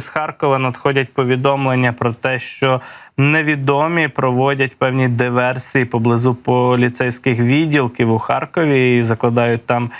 з Харкова надходять повідомлення про те, що невідомі проводять певні диверсії поблизу поліцейських відділків у Харкові і закладають там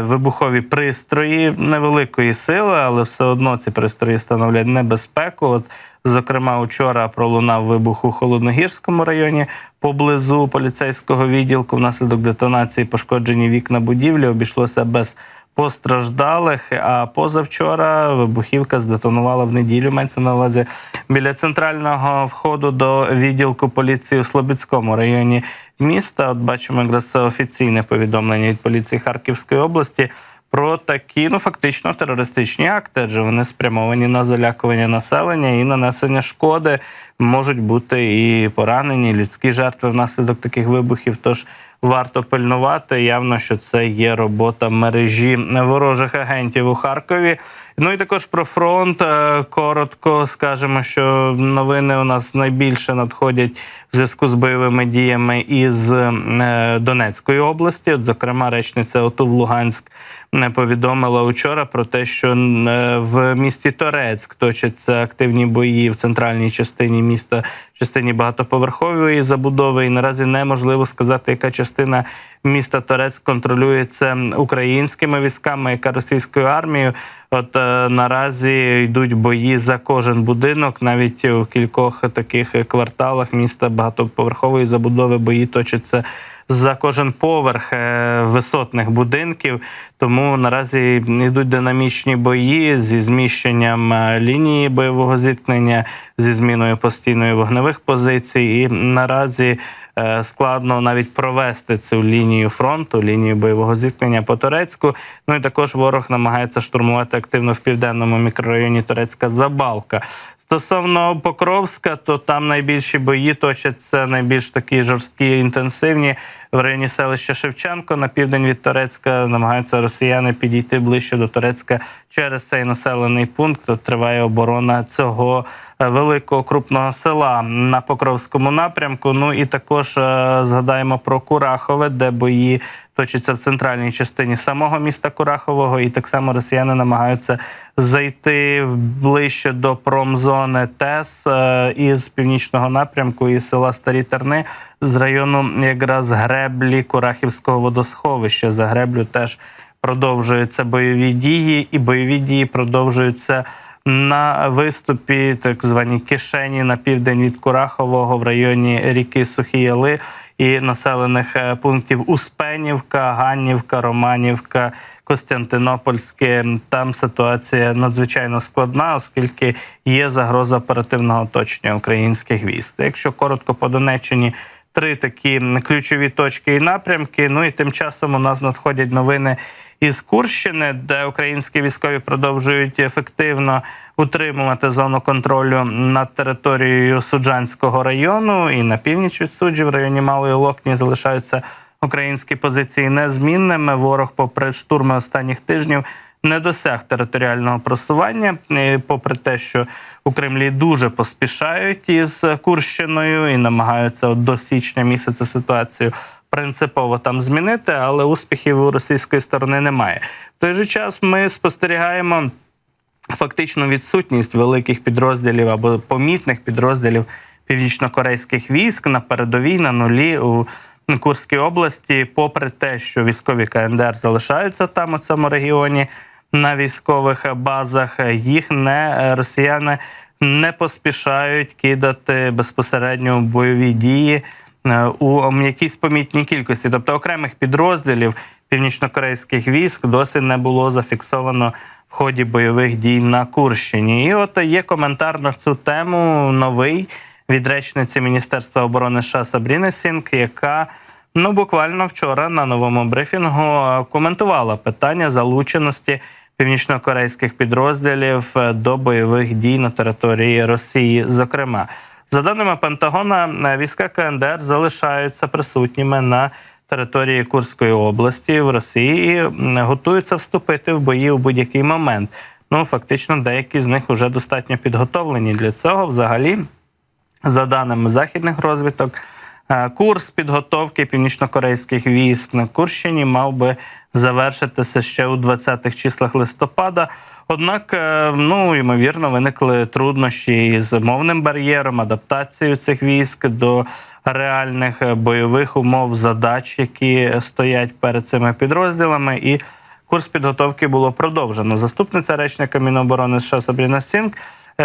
вибухові пристрої невеликої сили, але все одно ці пристрої становлять небезпеку. От, зокрема, учора пролунав вибух у Холодногірському районі поблизу поліцейського відділку. Внаслідок детонації пошкоджені вікна будівлі обійшлося без постраждалих. А позавчора вибухівка здетонувала в неділю. Мається на увазі біля центрального входу до відділку поліції у Слобідському районі міста. От бачимо якраз офіційне повідомлення від поліції Харківської області. Про такі ну фактично терористичні акти, адже вони спрямовані на залякування населення і нанесення шкоди. Можуть бути і поранені людські жертви внаслідок таких вибухів. Тож варто пильнувати. Явно, що це є робота мережі ворожих агентів у Харкові. Ну і також про фронт Е, коротко скажемо, що новини у нас найбільше надходять в зв'язку з бойовими діями із е, Донецької області. От, зокрема, речниця ОТУ в Луганськ не повідомила учора про те, що е, в місті Торецьк точаться активні бої в центральній частині міста, в частині багатоповерхової забудови. І наразі неможливо сказати, яка частина міста Торець контролюється українськими військами, яка російською армією. От е, наразі йдуть бої за кожен будинок, навіть у кількох таких кварталах міста багатоповерхової забудови бої точаться за кожен поверх е, висотних будинків. Тому наразі йдуть динамічні бої зі зміщенням е, лінії бойового зіткнення, зі зміною постійної вогневих позицій. І наразі е, складно навіть провести цю лінію фронту, лінію бойового зіткнення по Турецьку. Ну і також ворог намагається штурмувати активно в південному мікрорайоні Турецька Забалка. Стосовно Покровська, то там найбільші бої точаться найбільш такі жорсткі інтенсивні в районі селища Шевченко на південь від Турецька. Намагаються росіяни підійти ближче до Турецька через цей населений пункт. Тут триває оборона цього е, великого крупного села на Покровському напрямку. Ну і також е, згадаємо про Курахове, де бої точаться в центральній частині самого міста Курахового, і так само росіяни намагаються зайти ближче до промзони ТЕС е, із північного напрямку із села Старі Терни з району якраз греблі Курахівського водосховища. За греблю теж продовжуються бойові дії, і бойові дії продовжуються. На виступі так звані кишені на південь від Курахового в районі ріки Сухі Яли і населених е, пунктів Успенівка, Ганнівка, Романівка, Костянтинопольське. Там ситуація надзвичайно складна, оскільки є загроза оперативного оточення українських військ. Якщо коротко по Донеччині. Три такі ключові точки і напрямки. Ну і тим часом у нас надходять новини із Курщини, де українські військові продовжують ефективно утримувати зону контролю над територією Суджанського району і на північ від суджі в районі Малої Локні залишаються українські позиції незмінними. Ворог, попри штурми останніх тижнів, не досяг територіального просування, попри те, що у Кремлі дуже поспішають із Курщиною і намагаються от до січня місяця ситуацію принципово там змінити, але успіхів у російської сторони немає. В той же час ми спостерігаємо фактичну відсутність великих підрозділів або помітних підрозділів північно-корейських військ на передовій на нулі у Курській області, попри те, що військові КНДР залишаються там у цьому регіоні на військових базах, їх не росіяни не поспішають кидати безпосередньо в бойові дії е, у якійсь помітній кількості, тобто окремих підрозділів північно-корейських військ досі не було зафіксовано в ході бойових дій на Курщині. І от є коментар на цю тему новий від речниці Міністерства оборони США Сабріни Сінк, яка ну буквально вчора на новому брифінгу е, коментувала питання залученості північно-корейських підрозділів е, до бойових дій на території Росії. Зокрема, за даними Пентагона, е, війська КНДР залишаються присутніми на території Курської області в Росії і готуються вступити в бої у будь-який момент. Ну фактично, деякі з них вже достатньо підготовлені для цього. Взагалі, за даними західних розвиток, Е, Курс підготовки північнокорейських військ на Курщині мав би завершитися ще у 20-х числах листопада. Однак, е, ну ймовірно, виникли труднощі з мовним бар'єром, адаптацією цих військ до реальних е, бойових умов, задач, які стоять перед цими підрозділами. І курс підготовки було продовжено. Заступниця речника Міноборони США Сабріна Сінг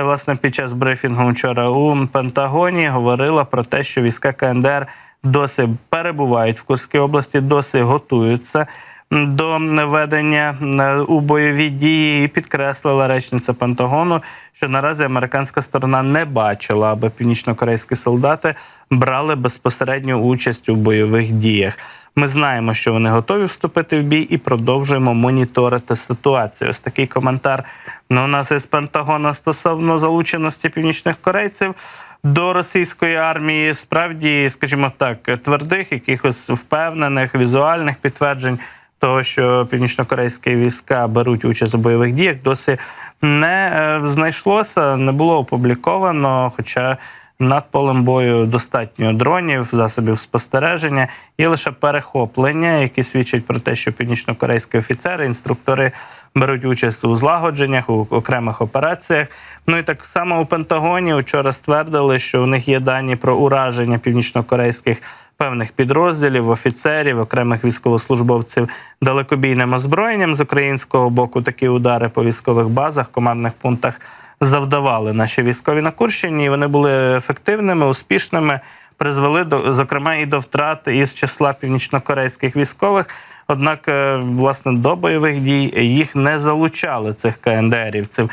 власне під час брифінгу вчора у Пентагоні говорила про те, що війська КНДР досі перебувають в Курській області, досі готуються до ведення е, у бойові дії і підкреслила речниця Пентагону, що наразі американська сторона не бачила, аби північнокорейські солдати брали безпосередню участь у бойових діях. Ми знаємо, що вони готові вступити в бій і продовжуємо моніторити ситуацію. Ось такий коментар ну, у нас із Пентагона стосовно залученості північних корейців до російської армії. Справді, скажімо так, твердих, якихось впевнених візуальних підтверджень того, що північнокорейські війська беруть участь у бойових діях, досі не е, знайшлося, не було опубліковано. Хоча над полем бою достатньо дронів, засобів спостереження і лише перехоплення, які свідчать про те, що північнокорейські офіцери, інструктори беруть участь у злагодженнях, у окремих операціях. Ну і так само у Пентагоні вчора ствердили, що у них є дані про ураження північнокорейських певних підрозділів, офіцерів, окремих військовослужбовців далекобійним озброєнням з українського боку. Такі удари по військових базах, командних пунктах завдавали наші військові на Курщині. і Вони були ефективними, успішними, призвели до зокрема і до втрат із числа північнокорейських військових. Однак, е, власне, до бойових дій їх не залучали цих КНДРівців.